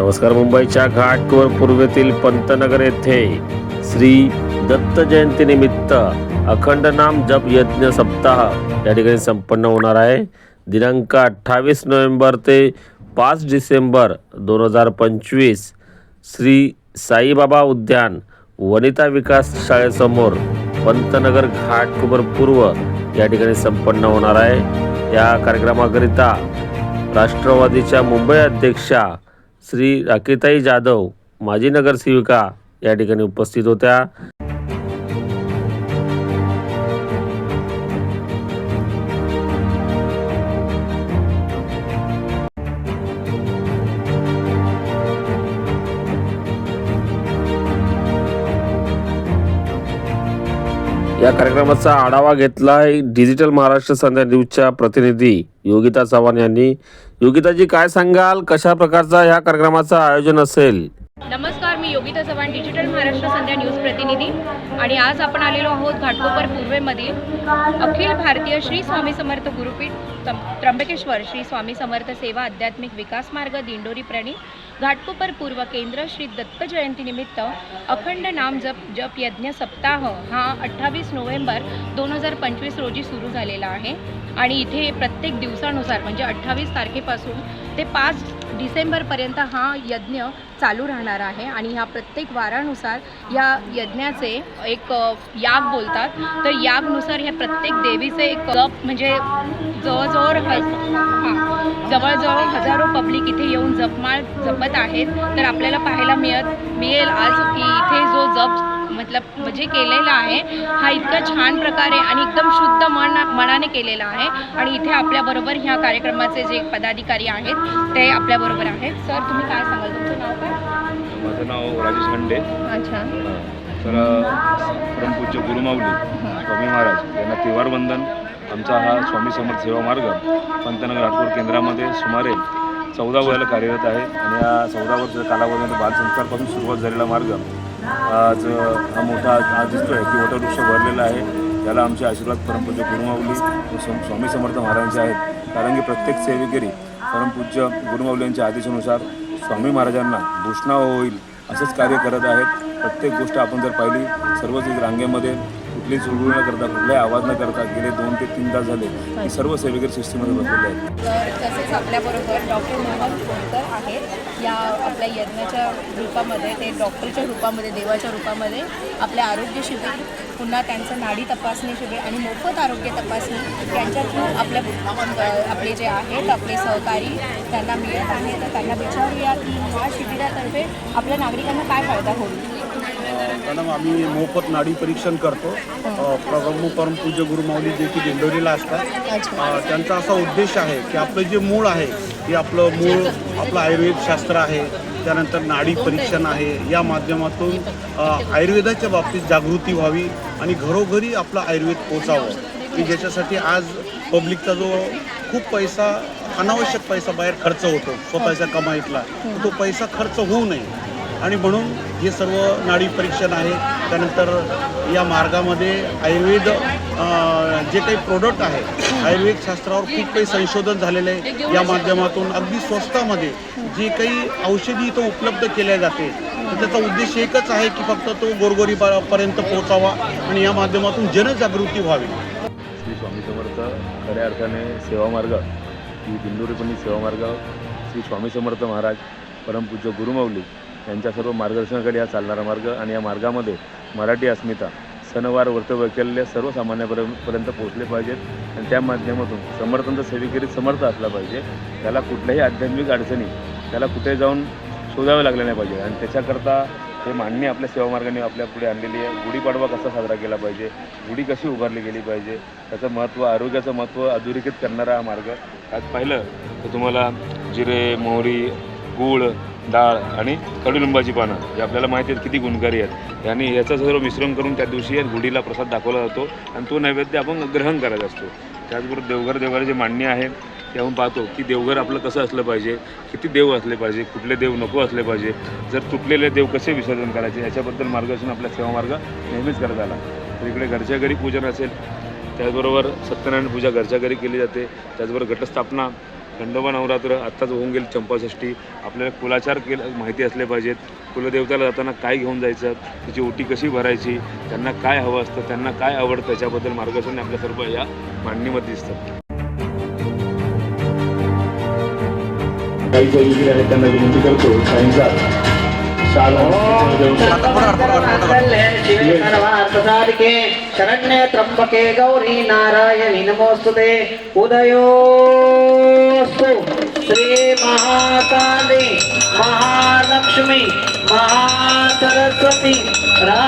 नमस्कार मुंबईच्या घाटकोर पूर्वेतील पंतनगर येथे श्री दत्त जयंतीनिमित्त अखंड नाम जप यज्ञ सप्ताह या ठिकाणी संपन्न होणार आहे. दिनांक अठ्ठावीस नोव्हेंबर ते पाच डिसेंबर दोन हजार पंचवीस श्री साईबाबा उद्यान वनिता विकास शाळेसमोर पंतनगर घाटकोबर पूर्व या ठिकाणी संपन्न होणार आहे. या कार्यक्रमाकरिता राष्ट्रवादीच्या मुंबई अध्यक्षा श्री राकेताई जाधव माजी नगरसेविका या ठिकाणी उपस्थित होत्या. या कार्यक्रमाचा आढावा घेतला आहे डिजिटल महाराष्ट्र संध्या न्यूजच्या प्रतिनिधी योगिता चव्हाण यांनी. योगिताजी काय सांगाल? कशा प्रकारचा या कार्यक्रमाचं आयोजन असेल? नमस्कार. मी योगिता चव्हाण डिजिटल महाराष्ट्र संध्या न्यूज प्रतिनिधी. आणि आज आपण आलेलो आहोत घाटकोपर पूर्वेमधील अखिल भारतीय श्री स्वामी समर्थ गुरुपीठ त्र्यंबकेश्वर श्री स्वामी समर्थ सेवा आध्यात्मिक विकास मार्ग दिंडोरी प्रणित घाटकोपर पूर्व केंद्र श्री दत्त जयंतीनिमित्त अखंड नाम जप जप यज्ञ सप्ताह हा अठ्ठावीस नोव्हेंबर दोन हजार पंचवीस रोजी सुरू झालेला आहे. आणि इथे प्रत्येक दिवसानुसार म्हणजे अठ्ठावीस तारखेपासून ते पाच डिसेंबरपर्यंत हा यज्ञ चालू राहणार आहे आणि ह्या प्रत्येक वारानुसार या यज्ञाचे एक याग बोलतात. तर यागनुसार ह्या प्रत्येक देवीचे एक जप म्हणजे जवळजवळ जवळजवळ हजारो पब्लिक इथे येऊन जपमाळ जपत आहेत. तर आपल्याला पाहायला मिळत मिळेल आज की इथे जो जप मतलब म्हणजे केलेला आहे. हा इतका छान प्रकारे आणि एकदम शुद्ध मन मनाने केलेला आहे. आणि इथे आपल्याबरोबर ह्या कार्यक्रमाचे जे पदाधिकारी आहेत ते आपल्याबरोबर आहेत. सर तुम्ही काय सांगाल? तुमचं नाव काय? माझं नाव राजेश गंडे अच्छा. तर परमपूज्य गुरुमाऊली स्वामी महाराज यांना त्रिवार वंदन. आमचा हा स्वामी समर्थ सेवा मार्ग पंतनगर नागपूर केंद्रामध्ये सुमारे चौदा वयाला कार्यरत आहे. आणि या चौदा वर्ष कालावधीमध्ये बालसंस्कारपासून सुरुवात झालेला मार्ग आज हा मोठा हा दिसतो आहे की वटवृक्ष भरलेला आहे. त्याला आमचे आशीर्वाद परमपूज्य गुरुमाऊली स्वामी समर्थ महाराजांचे आहेत. कारण की प्रत्येक सेवेकरी परमपूज्य गुरुमाऊली यांच्या आदेशानुसार स्वामी महाराजांना भूषणा होईल असंच कार्य करत आहेत. प्रत्येक गोष्ट आपण जर पाहिली सर्वच रांगेमध्ये कुठली चुळबुळ न करता कुठलाही आवाज न करता गेले दोन ते तीन तास झाले की सर्व सेवेकरी सिस्टीममध्ये बसलेले आहेत. तर तसेच आपल्याबरोबर डॉक्टर मोहन कोणकर आहेत या आपल्या यज्ञाच्या रूपामध्ये ते डॉक्टरच्या रूपामध्ये देवाच्या रूपामध्ये आपल्या आरोग्य शिबिर पुन्हा त्यांचं नाडी तपासणी शिबिर आणि मोफत आरोग्य तपासणी यांच्या थ्रू आपल्या आपले जे आहेत आपले सहकारी त्यांना मिळत आहे. तर त्यांना विचारूया की ह्या शिबिरातर्फे आपल्या नागरिकांना काय फायदा होईल? मॅडम आम्ही मोफत नाडी परीक्षण करतो. अ, परमपूज्य गुरुमाऊली जे की दिंडोरीला असतात. त्यांचा असा उद्देश आहे की आपलं जे मूळ आहे ते आपलं मूळ आपलं आयुर्वेद शास्त्र आहे. त्यानंतर नाडी परीक्षण आहे. या माध्यमातून आयुर्वेदाच्या बाबतीत जागृती व्हावी आणि घरोघरी आपलं आयुर्वेद पोचावं. की ज्याच्यासाठी आज पब्लिकचा जो खूप पैसा अनावश्यक पैसा बाहेर खर्च होतो स्वतःच्या कमाईतला तो पैसा खर्च होऊ नये. आणि म्हणून हे सर्व नाडी परीक्षण आहे. त्यानंतर या मार्गामध्ये आयुर्वेद जे काही प्रोडक्ट आहे आयुर्वेद शास्त्रावर खूप काही संशोधन झालेलं आहे. या माध्यमातून अगदी स्वस्तामध्ये जे काही औषधी इथं उपलब्ध केल्या जाते तर त्याचा उद्देश एकच आहे की फक्त तो गोरगोरीपर्यंत पोहोचावा आणि या माध्यमातून जनजागृती व्हावी. श्री स्वामी समर्थ खऱ्या अर्थाने सेवामार्ग ही दिंडोरीपणी सेवामार्ग श्री स्वामी समर्थ महाराज परमपूज्य गुरुमाऊली यांच्या सर्व मार्गदर्शनाकडे हा चालणारा मार्ग आणि या मार्गामध्ये मराठी अस्मिता सणवार वर्तव्य केलेल्या सर्वसामान्यापर्यंत पोहोचले पाहिजेत आणि त्या माध्यमातून समर्थांचा सेवेकरी समर्थ असला पाहिजे. त्याला कुठल्याही आध्यात्मिक अडचणी त्याला कुठे जाऊन शोधावे लागले नाही पाहिजे. आणि त्याच्याकरता हे मांडणी आपल्या सेवामार्गाने आपल्या पुढे आणलेली आहे. गुढीपाडवा कसा साजरा केला पाहिजे? गुढी कशी उभारली गेली पाहिजे? त्याचं महत्त्व आरोग्याचं महत्त्व अधोरेखित करणारा हा मार्ग आज पाहिलं तर तुम्हाला जिरे मोहरी गूळ डाळ आणि कडुलिंबाची पानं जे आपल्याला माहिती आहेत किती गुणकारी आहेत. आणि याचं सर्व मिश्रण करून त्या दिवशी गुढीला प्रसाद दाखवला जातो आणि तो नैवेद्य आपण ग्रहण करायचा असतो. त्याचबरोबर देवघर देवघराची मांडणी आहे ते आपण पाहतो की देवघर आपलं कसं असलं पाहिजे किती देव असले पाहिजे कुठले देव नको असले पाहिजे जर तुटलेले देव कसे विसर्जन करायचे याच्याबद्दल मार्गदर्शन आपल्या सेवा मार्ग नेहमीच करत आला. तर इकडे घरच्या घरी पूजन असेल त्याचबरोबर सत्यनारायण पूजा घरच्या घरी केली जाते त्याचबरोबर घटस्थापना खंडोबा नवरात्र आत्ताच होऊन गेली चंपाषष्ठी. आपल्याला कुलाचार केलं माहिती असले पाहिजेत. कुलदेवताला जाताना काय घेऊन जायचं? तिची ओटी कशी भरायची? त्यांना काय हवं असतं? त्यांना काय आवडतं? त्याच्याबद्दल मार्गदर्शन आपल्या सर्व या मांडणीमध्ये दिसतात काही आहेत त्यांना विनंती करतो. काहींचा सर्वार्थसाधिके शरण्ये त्र्यंबके गौरी नारायणि नमोस्तुते उदयोस्तु లక్ష్మి మహా సరస్వతి రా